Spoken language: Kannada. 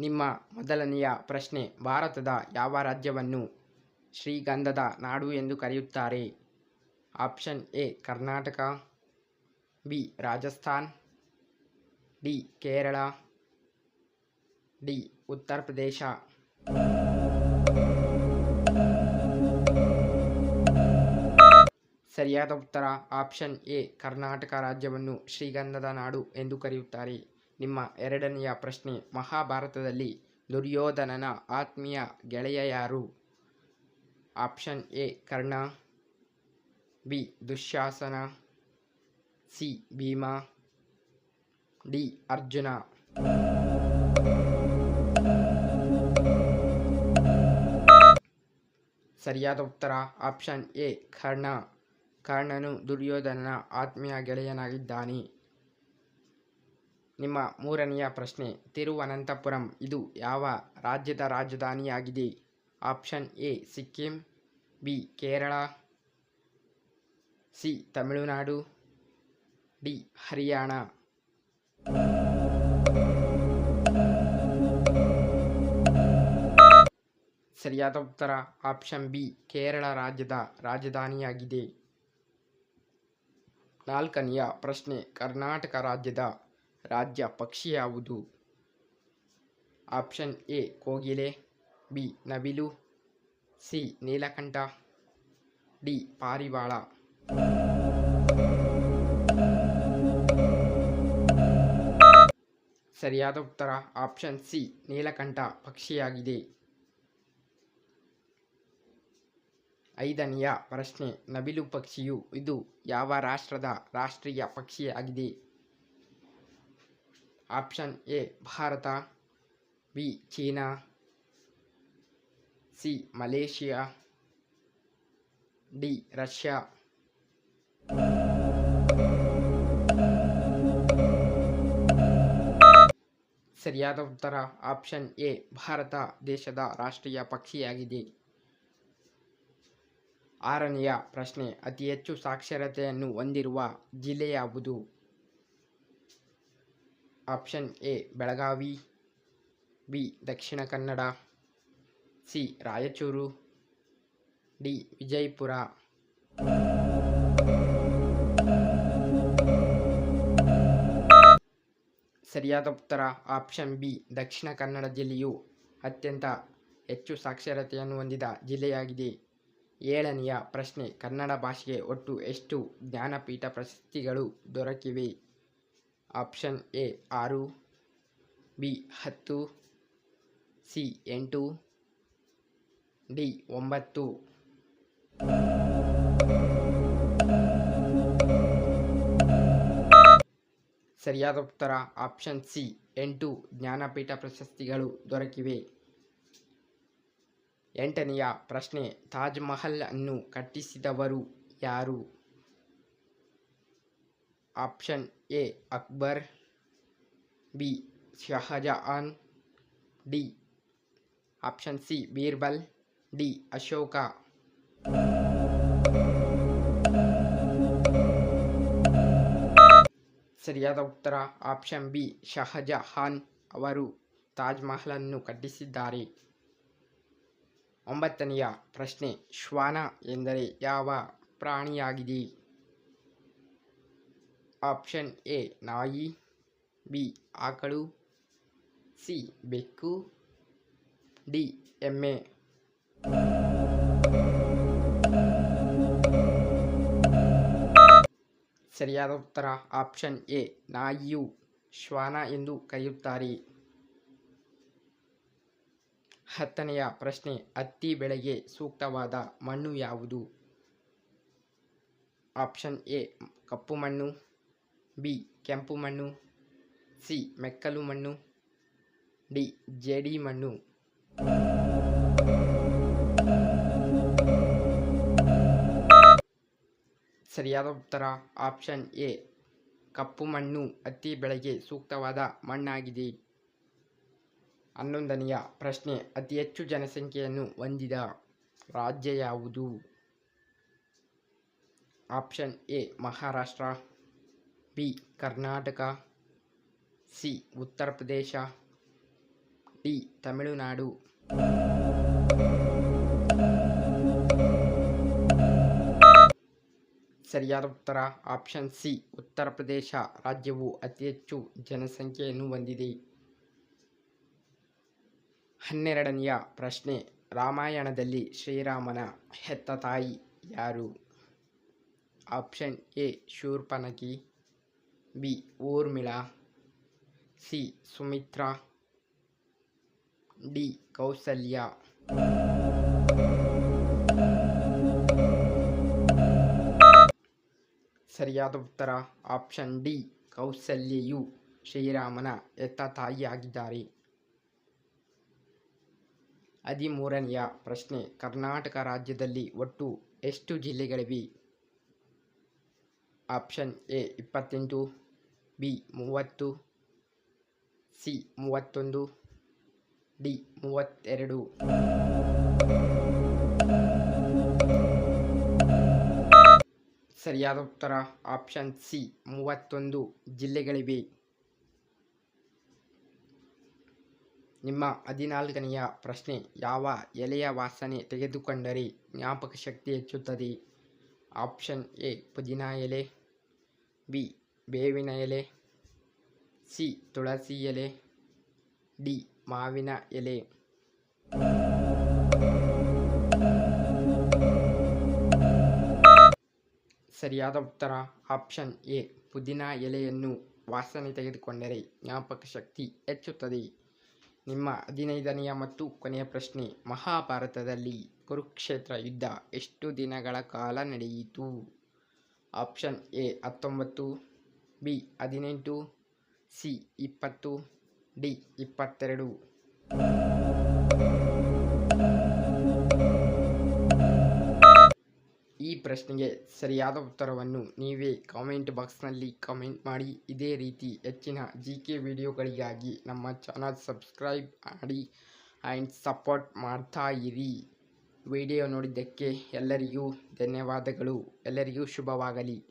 ನಿಮ್ಮ ಮೊದಲನೆಯ ಪ್ರಶ್ನೆ, ಭಾರತದ ಯಾವ ರಾಜ್ಯವನ್ನು ಶ್ರೀಗಂಧದ ನಾಡು ಎಂದು ಕರೆಯುತ್ತಾರೆ? Option A, Karnataka, B, Rajasthan, D, Kerala, D, Uttar Pradesh. ಸರಿಯಾದ ಉತ್ತರ, ಆಪ್ಷನ್ ಎ, ಕರ್ನಾಟಕ ರಾಜ್ಯವನ್ನು ಶ್ರೀಗಂಧದ ನಾಡು ಎಂದು ಕರೆಯುತ್ತಾರೆ. ನಿಮ್ಮ ಎರಡನೆಯ ಪ್ರಶ್ನೆ, ಮಹಾಭಾರತದಲ್ಲಿ ದುರ್ಯೋಧನನ ಆತ್ಮೀಯ ಗೆಳೆಯ ಯಾರು? Option A, Karna, B, Dushasana, C, Bhima, D, Arjuna. ಸರಿಯಾದ ಉತ್ತರ, ಆಪ್ಷನ್ ಎ, ಕರ್ಣ. ಕರ್ಣನು ದುರ್ಯೋಧನನ ಆತ್ಮೀಯ ಗೆಳೆಯನಾಗಿದ್ದಾನೆ. ನಿಮ್ಮ ಮೂರನೆಯ ಪ್ರಶ್ನೆ, ತಿರುವನಂತಪುರಂ ಇದು ಯಾವ ರಾಜ್ಯದ ರಾಜಧಾನಿಯಾಗಿದೆ? Option A, Sikkim, B, Kerala, C, Tamil Nadu, D, Haryana. ಸರಿಯಾದ ಉತ್ತರ, ಆಪ್ಷನ್ ಬಿ, ಕೇರಳ ರಾಜ್ಯದ ರಾಜಧಾನಿಯಾಗಿದೆ. ನಾಲ್ಕನೆಯ ಪ್ರಶ್ನೆ, ಕರ್ನಾಟಕ ರಾಜ್ಯದ ರಾಜ್ಯ ಪಕ್ಷಿ ಯಾವುದು? ಆಪ್ಷನ್ ಎ, ಕೋಗಿಲೆ, ಬಿ, ನವಿಲು, ಸಿ, ನೀಲಕಂಠ, ಡಿ, ಪಾರಿವಾಳ. ಸರಿಯಾದ ಉತ್ತರ, ಆಪ್ಷನ್ ಸಿ, ನೀಲಕಂಠ, ಪಕ್ಷಿಯಾಗಿದೆ. ಐದನೆಯ ಪ್ರಶ್ನೆ, ನವಿಲು ಪಕ್ಷಿಯು ಇದು ಯಾವ ರಾಷ್ಟ್ರದ ರಾಷ್ಟ್ರೀಯ ಪಕ್ಷಿಯಾಗಿದೆ? Option A, Bharat, B, China, C, Malaysia, D, Russia. ಸರಿಯಾದ ಉತ್ತರ, ಆಪ್ಷನ್ ಎ, ಭಾರತ, ದೇಶದ ರಾಷ್ಟ್ರೀಯ ಪಕ್ಷಿಯಾಗಿದೆ. ಆರನೆಯ ಪ್ರಶ್ನೆ, ಅತಿ ಹೆಚ್ಚು ಸಾಕ್ಷರತೆಯನ್ನು ಹೊಂದಿರುವ ಜಿಲ್ಲೆ ಯಾವುದು? Option A, Belagavi, B, Dakshina Kannada, C, Raichur, D, Vijayapura. ಸರಿಯಾದ ಉತ್ತರ, ಆಪ್ಷನ್ ಬಿ, ದಕ್ಷಿಣ ಕನ್ನಡ ಜಿಲ್ಲೆಯು ಅತ್ಯಂತ ಹೆಚ್ಚು ಸಾಕ್ಷರತೆಯನ್ನು ಹೊಂದಿದ ಜಿಲ್ಲೆಯಾಗಿದೆ. ಏಳನೆಯ ಪ್ರಶ್ನೆ, ಕನ್ನಡ ಭಾಷೆಗೆ ಒಟ್ಟು ಎಷ್ಟು ಜ್ಞಾನಪೀಠ ಪ್ರಶಸ್ತಿಗಳು ದೊರಕಿವೆ? ಆಪ್ಷನ್ ಎ ಆರು, ಬಿ ಹತ್ತು, ಸಿ ಎಂಟು, ಡಿ ಒಂಬತ್ತು. ಸರಿಯಾದ ಉತ್ತರ, ಆಪ್ಷನ್ ಸಿ ಎಂಟು ಜ್ಞಾನಪೀಠ ಪ್ರಶಸ್ತಿಗಳು ದೊರಕಿವೆ. ಎಂಟನೆಯ ಪ್ರಶ್ನೆ, ತಾಜ್ ಮಹಲ್ ಅನ್ನು ಕಟ್ಟಿಸಿದವರು ಯಾರು? Option A Akbar B Shahjahan D option C Birbal D Ashoka ಸರಿಯಾದ ಉತ್ತರ, ಆಪ್ಷನ್ ಬಿ, ಶಹಜಹಾನ್ ಅವರು ತಾಜ್ ಮಹಲನ್ನು ಕಟ್ಟಿಸಿದ್ದಾರೆ. ಒಂಬತ್ತನೆಯ ಪ್ರಶ್ನೆ, ಶ್ವಾನ ಎಂದರೆ ಯಾವ ಪ್ರಾಣಿಯಾಗಿದೆ? ಆಪ್ಷನ್ ಎ ನಾಯಿ. ಬಿ ಆಕಳು. ಸಿ ಬೆಕ್ಕು. ಡಿ ಎಮ್ಮೆ. ಸರಿಯಾದ ಉತ್ತರ ಆಪ್ಷನ್ ಎ ನಾಯಿಯು ಶ್ವಾನ ಎಂದು ಕರೆಯುತ್ತಾರೆ. ಹತ್ತನೆಯ ಪ್ರಶ್ನೆ, ಹತ್ತಿ ಬೆಳೆಗೆ ಸೂಕ್ತವಾದ ಮಣ್ಣು ಯಾವುದು? ಆಪ್ಷನ್ ಎ ಕಪ್ಪು ಮಣ್ಣು. ಬಿ, ಕೆಂಪು ಮಣ್ಣು, ಸಿ, ಮೆಕ್ಕಲು ಮಣ್ಣು, ಡಿ, ಜೇಡಿ ಮಣ್ಣು. ಸರಿಯಾದ ಉತ್ತರ, ಆಪ್ಷನ್ ಎ, ಕಪ್ಪು ಮಣ್ಣು ಹತ್ತಿ ಬೆಳೆಗೆ ಸೂಕ್ತವಾದ ಮಣ್ಣಾಗಿದೆ. ಹನ್ನೊಂದನೆಯ ಪ್ರಶ್ನೆ, ಅತಿ ಹೆಚ್ಚು ಜನಸಂಖ್ಯೆಯನ್ನು ಹೊಂದಿದ ರಾಜ್ಯ ಯಾವುದು? Option A, Maharashtra. B Karnataka, C, Uttar Pradesh, D, Tamil Nadu. ಸರಿಯಾದ ಉತ್ತರ, ಆಪ್ಷನ್ ಸಿ, ಉತ್ತರ ಪ್ರದೇಶ. ರಾಜ್ಯವು ಅತಿ ಹೆಚ್ಚು ಜನಸಂಖ್ಯೆಯನ್ನು ಹೊಂದಿದೆ. ಹನ್ನೆರಡನೆಯ ಪ್ರಶ್ನೆ, ರಾಮಾಯಣದಲ್ಲಿ ಶ್ರೀರಾಮನ ಹೆತ್ತ ತಾಯಿ ಯಾರು? Option A Shurpanakha B Urmila C Sumitra D Kausalya ಸರಿಯಾದ ಉತ್ತರ ಆಪ್ಷನ್ ಡಿ ಕೌಸಲ್ಯೆಯು ಶ್ರೀರಾಮನ ಹೆತ್ತ ತಾಯಿಯಾಗಿದ್ದಾರೆ. ಹದಿಮೂರನೆಯ ಪ್ರಶ್ನೆ, ಕರ್ನಾಟಕ ರಾಜ್ಯದಲ್ಲಿ ಒಟ್ಟು ಎಷ್ಟು ಜಿಲ್ಲೆಗಳಿವೆ? ಆಪ್ಷನ್ ಎ ಇಪ್ಪತ್ತೆಂಟು. ಬಿ ಮೂವತ್ತು, ಸಿ ಮೂವತ್ತೊಂದು, ಡಿ ಮೂವತ್ತೆರಡು. ಸರಿಯಾದ ಉತ್ತರ, ಆಪ್ಷನ್ ಸಿ ಮೂವತ್ತೊಂದು, ಜಿಲ್ಲೆಗಳಿವೆ. ನಿಮ್ಮ ಹದಿನಾಲ್ಕನೆಯ ಪ್ರಶ್ನೆ, ಯಾವ ಎಲೆಯ ವಾಸನೆ ತೆಗೆದುಕೊಂಡರೆ ಜ್ಞಾಪಕ ಶಕ್ತಿ ಹೆಚ್ಚುತ್ತದೆ? ಆಪ್ಷನ್ ಎ, ಪುದೀನ ಎಲೆ, ಬಿ ಬೇವಿನ ಎಲೆ, ಸಿ ತುಳಸಿ ಎಲೆ, ಡಿ ಮಾವಿನ ಎಲೆ. ಸರಿಯಾದ ಉತ್ತರ, ಆಪ್ಷನ್ ಎ, ಪುದೀನ ಎಲೆಯನ್ನು ವಾಸನೆ ತೆಗೆದುಕೊಂಡರೆ ಜ್ಞಾಪಕ ಶಕ್ತಿ ಹೆಚ್ಚುತ್ತದೆ. ನಿಮ್ಮ ಹದಿನೈದನೆಯ ಮತ್ತು ಕೊನೆಯ ಪ್ರಶ್ನೆ, ಮಹಾಭಾರತದಲ್ಲಿ ಕುರುಕ್ಷೇತ್ರ ಯುದ್ಧ ಎಷ್ಟು ದಿನಗಳ ಕಾಲ ನಡೆಯಿತು? ಆಪ್ಷನ್ ಎ, ಹತ್ತೊಂಬತ್ತು ಬಿ, ಹದಿನೆಂಟು, ಸಿ, ಇಪ್ಪತ್ತು, ಡಿ, ಇಪ್ಪತ್ತೆರಡು. ಈ ಪ್ರಶ್ನೆಗೆ ಸರಿಯಾದ ಉತ್ತರವನ್ನು ನೀವೇ ಕಾಮೆಂಟ್ ಬಾಕ್ಸ್ನಲ್ಲಿ ಕಾಮೆಂಟ್ ಮಾಡಿ. ಇದೇ ರೀತಿ ಹೆಚ್ಚಿನ ಜಿ ಕೆ ವಿಡಿಯೋಗಳಿಗಾಗಿ ನಮ್ಮ ಚಾನಲ್ ಸಬ್ಸ್ಕ್ರೈಬ್ ಮಾಡಿ ಆ್ಯಂಡ್ ಸಪೋರ್ಟ್ ಮಾಡ್ತಾ ಇರಿ. ವಿಡಿಯೋ ನೋಡಿದ್ದಕ್ಕೆ ಎಲ್ಲರಿಗೂ ಧನ್ಯವಾದಗಳು. ಎಲ್ಲರಿಗೂ ಶುಭವಾಗಲಿ.